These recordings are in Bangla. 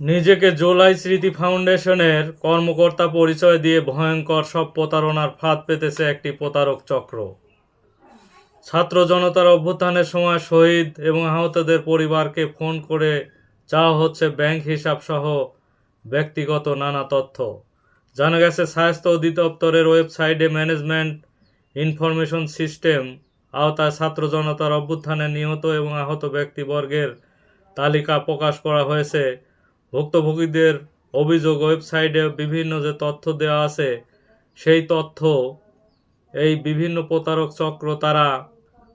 নিজেকে জোলাই স্মৃতি ফাউন্ডেশনের কর্মকর্তা পরিচয় দিয়ে ভয়ঙ্কর সব প্রতারণার ফাঁদ পেতেছে একটি প্রতারক চক্র। ছাত্র জনতার অভ্যুত্থানের সময় শহীদ এবং আহতদের পরিবারকে ফোন করে চাওয়া হচ্ছে ব্যাংক হিসাব সহ ব্যক্তিগত নানা তথ্য। জানা গেছে, স্বাস্থ্য অধিদপ্তরের ওয়েবসাইটে ম্যানেজমেন্ট ইনফরমেশন সিস্টেম আওতায় ছাত্র জনতার অভ্যুত্থানে নিহত এবং আহত ব্যক্তিবর্গের তালিকা প্রকাশ করা হয়েছে। ভুক্তভোগীদের অভিযোগ ওয়েবসাইটে বিভিন্ন যে তথ্য দেওয়া আছে, সেই তথ্য, এই বিভিন্ন প্রতারক চক্র তারা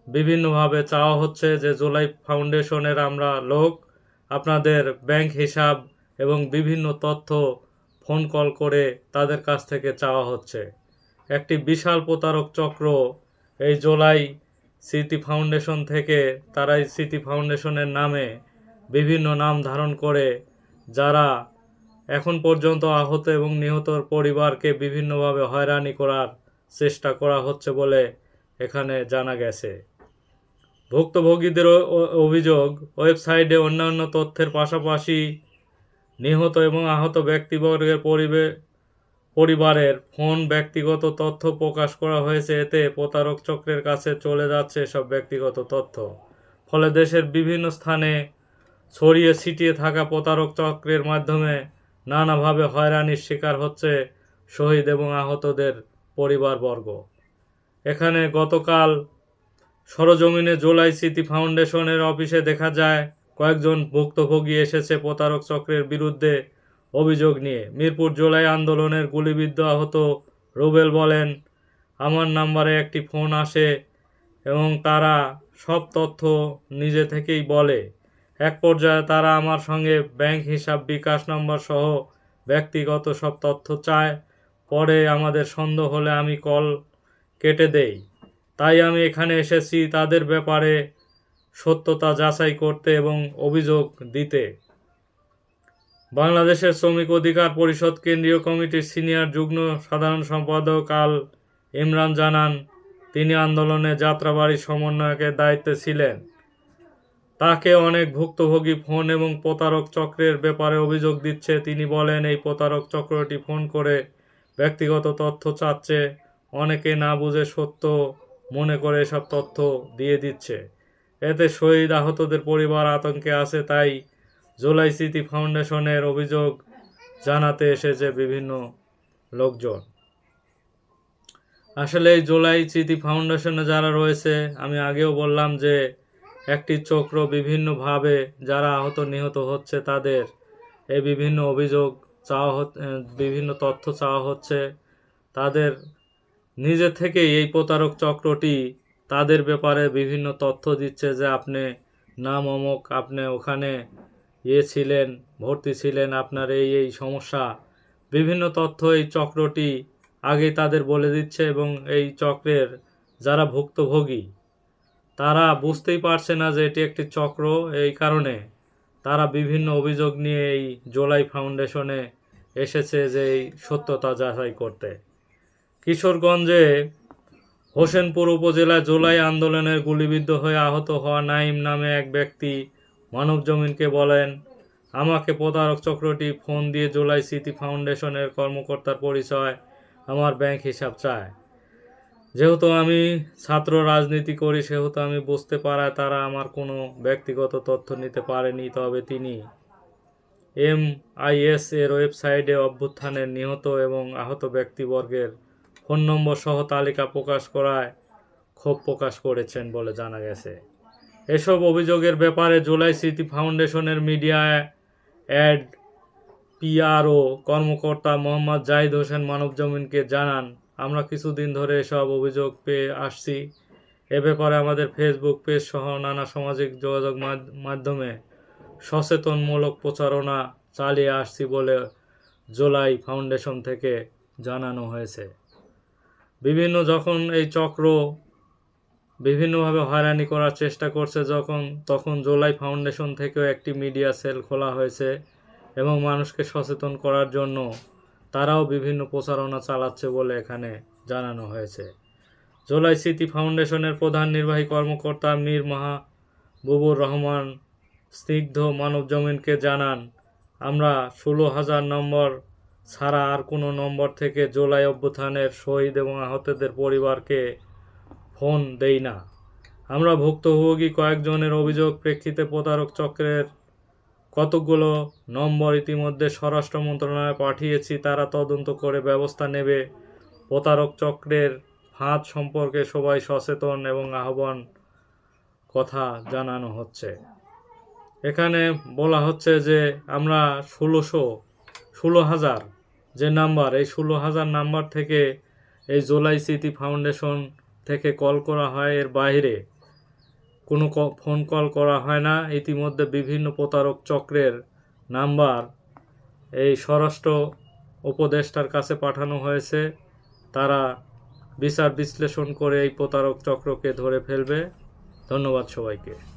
বিভিন্নভাবে চাওয়া হচ্ছে যে জুলাই ফাউন্ডেশনের আমরা লোক, আপনাদের ব্যাংক হিসাব এবং বিভিন্ন তথ্য ফোন কল করে তাদের কাছ থেকে চাওয়া হচ্ছে। একটি বিশাল প্রতারক চক্র এই জুলাই স্মৃতি ফাউন্ডেশন থেকে তারা এই স্মৃতি ফাউন্ডেশনের নামে বিভিন্ন নাম ধারণ করে যারা এখন পর্যন্ত আহত এবং নিহতর পরিবারকে বিভিন্নভাবে হয়রানি করার চেষ্টা করা হচ্ছে বলে এখানে জানা গেছে। ভুক্তভোগীদের অভিযোগ, ওয়েবসাইটে অন্যান্য তথ্যের পাশাপাশি নিহত এবং আহত ব্যক্তিবর্গের পরিবে, পরিবারের ফোন ব্যক্তিগত তথ্য প্রকাশ করা হয়েছে। এতে প্রতারক চক্রের কাছে চলে যাচ্ছে সব ব্যক্তিগত তথ্য। ফলে দেশের বিভিন্ন স্থানে ছড়িয়ে ছিটিয়ে থাকা প্রতারক চক্রের মাধ্যমে নানাভাবে হয়রানির শিকার হচ্ছে শহীদ এবং আহতদের পরিবারবর্গ। এখানে গতকাল সরজমিনে জুলাই স্মৃতি ফাউন্ডেশনের অফিসে দেখা যায়, কয়েকজন ভুক্তভোগী এসেছে প্রতারক চক্রের বিরুদ্ধে অভিযোগ নিয়ে। মিরপুর জুলাই আন্দোলনের গুলিবিদ্ধ আহত রুবেল বলেন, আমার নাম্বারে একটি ফোন আসে এবং তারা সব তথ্য নিজে থেকেই বলে। এক পর্যায়ে তারা আমার সঙ্গে ব্যাংক হিসাব বিকাশ নম্বর সহ ব্যক্তিগত সব তথ্য চায়। পরে আমাদের সন্দেহ হলে আমি কল কেটে দেই। তাই আমি এখানে এসেছি তাদের ব্যাপারে সত্যতা যাচাই করতে এবং অভিযোগ দিতে। বাংলাদেশের শ্রমিক অধিকার পরিষদ কেন্দ্রীয় কমিটির সিনিয়র যুগ্ম সাধারণ সম্পাদক আল ইমরান জানান, তিনি আন্দোলনে যাত্রাবাড়ি সমন্বয়কের দায়িত্বে ছিলেন। তাকে অনেক ভুক্তভোগী ফোন এবং প্রতারক চক্রের ব্যাপারে অভিযোগ দিচ্ছে। তিনি বলেন, এই প্রতারক চক্রটি ফোন করে ব্যক্তিগত তথ্য চাচ্ছে। অনেকে না বুঝে সত্য মনে করে এসব তথ্য দিয়ে দিচ্ছে। এতে শহীদ আহতদের পরিবার আতঙ্কে আছে। তাই জুলাই স্মৃতি ফাউন্ডেশনের অভিযোগ জানাতে এসেছে বিভিন্ন লোকজন। আসলে এই জুলাই স্মৃতি ফাউন্ডেশনে যারা রয়েছে, আমি আগেও বললাম যে একটি চক্র বিভিন্নভাবে যারা আহত নিহত হচ্ছে তাদের এই বিভিন্ন অভিযোগ চাওয়া বিভিন্ন তথ্য চাওয়া হচ্ছে। তাদের নিজে থেকেই এই প্রতারক চক্রটি তাদের ব্যাপারে বিভিন্ন তথ্য দিচ্ছে যে আপনি নাম অমক আপনি ওখানে ইয়ে ছিলেন, ভর্তি ছিলেন, আপনার এই এই সমস্যা। বিভিন্ন তথ্য এই চক্রটি আগে তাদের বলে দিচ্ছে এবং এই চক্রের যারা ভুক্তভোগী তারা বুঝতেই পারছে না যে এটি একটি চক্র এই কারণে। তারা বিভিন্ন অভিযোগ নিয়ে এই জোলাই ফাউন্ডেশনে এসেছে যে এই সত্যতা যাচাই করতে। কিশোরগঞ্জে হোসেনপুর উপজেলায় জুলাই আন্দোলনের গুলিবিদ্ধ হয়ে আহত হওয়া নাইম নামে এক ব্যক্তি মানব জমিনকে বলেন, আমাকে প্রতারক চক্রটি ফোন দিয়ে জুলাই স্মৃতি ফাউন্ডেশনের কর্মকর্তার পরিচয় আমার ব্যাংক হিসাব চায়। যেহেতু আমি ছাত্র রাজনীতি করি, সেহেতু আমি বুঝতে পারায় তারা আমার কোনো ব্যক্তিগত তথ্য নিতে পারেনি, তবে তিনি এম আইএস এর ওয়েবসাইটে অভ্যুত্থানের নিহত এবং আহত ব্যক্তিবর্গের ফোন নম্বর সহ তালিকা প্রকাশ করায় ক্ষোভ প্রকাশ করেছেন বলে জানা গেছে। এসব অভিযোগের ব্যাপারে জুলাই স্মৃতি ফাউন্ডেশনের মিডিয়া অ্যাড পিআরও কর্মকর্তা মোহাম্মদ জাহিদ হোসেন মানবজমিনকে জানান আমরা কিছুদিন ধরে এসব অভিযোগ পেয়ে আসছি। এ ব্যাপারে আমাদের ফেসবুক পেজ সহ নানা সামাজিক যোগাযোগ মাধ- মাধ্যমে সচেতনমূলক প্রচারণা চালিয়ে আসছি বলে জুলাই ফাউন্ডেশন থেকে জানানো হয়েছে। বিভিন্ন যখন এই চক্র বিভিন্নভাবে হয়রানি করার চেষ্টা করছে যখন, তখন জুলাই ফাউন্ডেশন থেকেও একটি মিডিয়া সেল খোলা হয়েছে এবং মানুষকে সচেতন করার জন্য তারাও বিভিন্ন প্রচারণা চালাচ্ছে বলে এখানে জানানো হয়েছে। জুলাই স্মৃতি ফাউন্ডেশনের প্রধান নির্বাহী কর্মকর্তা মীর মাহবুবুর রহমান স্নিগ্ধ মানব জমিনকে জানান, আমরা ষোলো হাজার নম্বর ছাড়া আর কোনো নম্বর থেকে জুলাই অভ্যুত্থানের শহীদ এবং আহতদের পরিবারকে ফোন দেই না। আমরা ভুক্তভোগী কয়েকজনের অভিযোগ প্রেক্ষিতে প্রতারক চক্রের কতকগুলো নম্বর ইতিমধ্যে স্বরাষ্ট্র মন্ত্রণালয়ে পাঠিয়েছি তারা তদন্ত করে ব্যবস্থা নেবে। প্রতারক চক্রের ফাঁদ সম্পর্কে সবাই সচেতন এবং আহ্বান কথা জানানো হচ্ছে। এখানে বলা হচ্ছে যে আমরা ষোলোশো, ষোলো হাজার যে নাম্বার, এই ষোলো হাজার নাম্বার থেকে এই জোলাই স্মৃতি ফাউন্ডেশন থেকে কল করা হয় এর বাইরে। কোনো ফোন কল করা হয় না। ইতিমধ্যে বিভিন্ন প্রতারক চক্রের নাম্বার এই স্বরাষ্ট্র উপদেষ্টার কাছে পাঠানো হয়েছে। তারা বিচার বিশ্লেষণ করে এই প্রতারক চক্রকে ধরে ফেলবে। ধন্যবাদ সবাইকে।